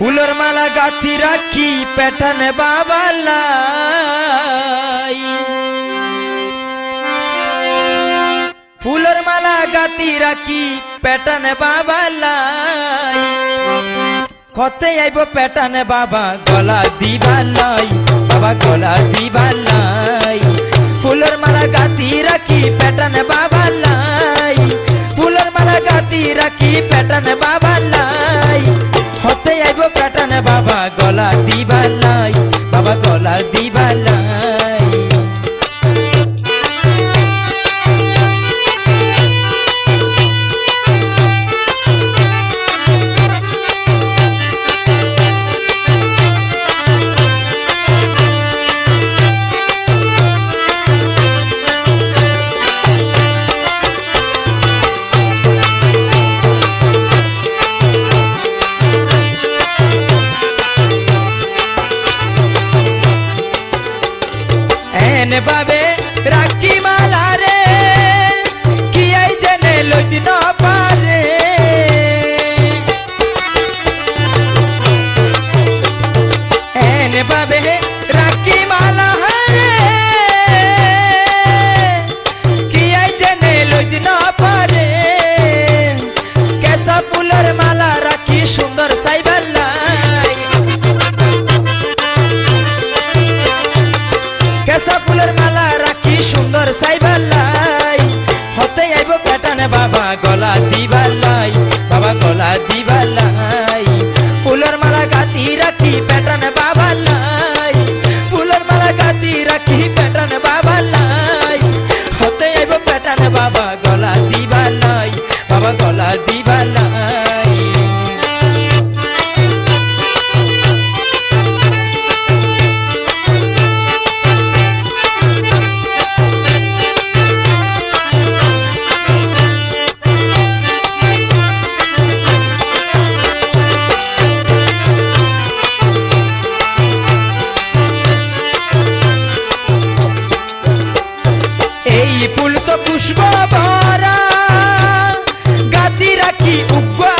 ফুলের মালা গাথি রাখি, প্যাটার্ন বাবালাই। ফুলের মালা গাতি রাখি, প্যাটার্ন বাবালাই। কতে আইব প্যাটার্ন বাবা, গলা দিবালাই, বাবা গলা দিবালাই। ফুলের প্যাটার্ন বাবা গলা দিবালাই বাবা গলা দিবালাই। এন বাবে রাখি মালা কি আই জেনে লইতে ন পারে কেসা ফুলের মালা রাখি সুন্দর সাইবাল্লাই কেসা ফুলের মালা রাখি সুন্দর সাইবালাই হতে আইব প্যাটানে বাবা গলা দিবালাই বাবা গলা দিবালাই ফুলের এই ফুল তো পুষ্প ভরা। গাদি রাখি উগুয়া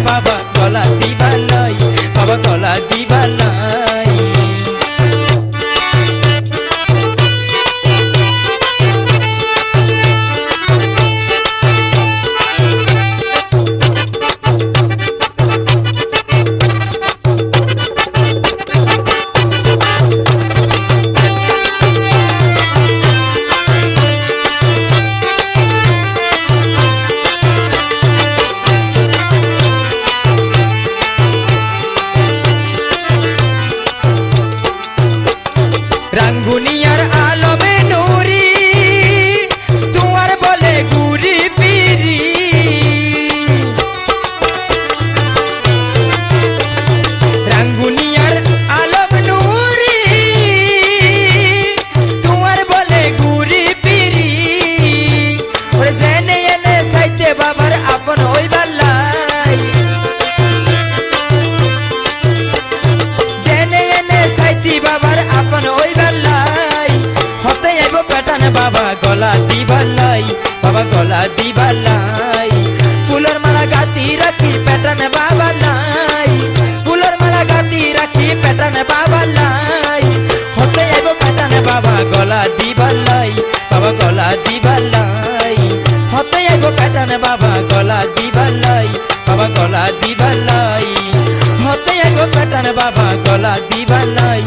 বাবা। রাঙ্গুনিয়ার আলমে নুরি, তোমার বলে গুরি পিরি। রাঙ্গুনিয়ার আলম নুরি, তোমার বলে গুরি পিরি। ওরে জেনে এনে সাইতে বাবার আপন হইবার লাই জেনে এনে সাইতি বাবার আপন বাবা গলা দিবালাই বাবা গলা দিবালাই ফুলের মালা গাতি রাখি প্যাটানে বাবা লাই ফুলের মালা গাতি রাখি প্যাটানে বাবা লাই হতে আইব প্যাটানে বাবা গলা দিবালাই বাবা গলা দিবালাই হতে আইব প্যাটানে বাবা গলা দিবালাই বাবা গলা দিবালাই হতে আইব প্যাটানে বাবা গলা দিবালাই